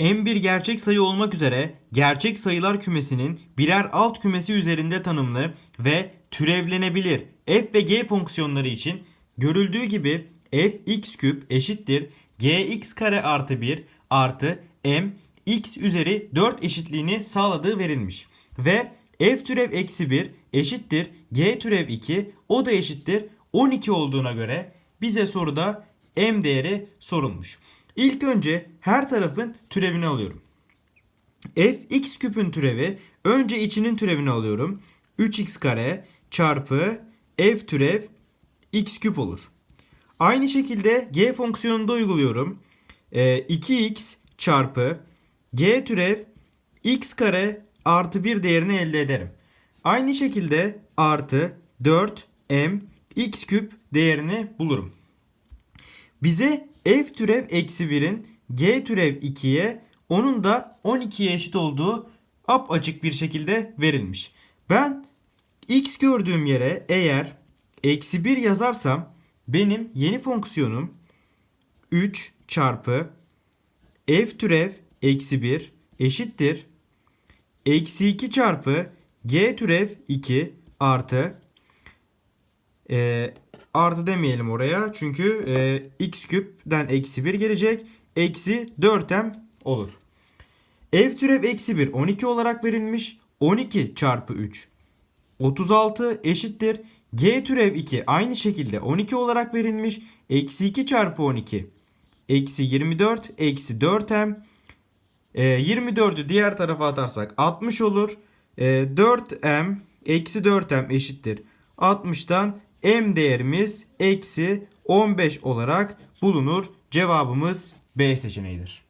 M bir gerçek sayı olmak üzere gerçek sayılar kümesinin birer alt kümesi üzerinde tanımlı ve türevlenebilir f ve g fonksiyonları için görüldüğü gibi f x küp eşittir gx kare artı 1 artı m x üzeri 4 eşitliğini sağladığı verilmiş. Ve f türev eksi 1 eşittir g türev 2 o da eşittir 12 olduğuna göre bize soruda m değeri sorulmuş. İlk önce her tarafın türevini alıyorum. f x küpün türevi önce içinin türevini alıyorum. 3x kare çarpı f türev x küp olur. Aynı şekilde g fonksiyonunda uyguluyorum. Ee, 2x çarpı g türev x kare artı 1 değerini elde ederim. Aynı şekilde artı 4m x küp değerini bulurum. Bize f türev eksi 1'in g türev 2'ye onun da 12'ye eşit olduğu ap açık bir şekilde verilmiş. Ben x gördüğüm yere eğer eksi 1 yazarsam benim yeni fonksiyonum 3 çarpı f türev eksi 1 eşittir. Eksi 2 çarpı g türev 2 artı e, artı demeyelim oraya. Çünkü e, x küpten eksi 1 gelecek. Eksi 4m olur. F türev eksi 1 12 olarak verilmiş. 12 çarpı 3 36 eşittir. G türev 2 aynı şekilde 12 olarak verilmiş. Eksi 2 çarpı 12 eksi 24 eksi 4m. E, 24'ü diğer tarafa atarsak 60 olur. E, 4m eksi 4m eşittir. 60'tan m değerimiz eksi 15 olarak bulunur. Cevabımız B seçeneğidir.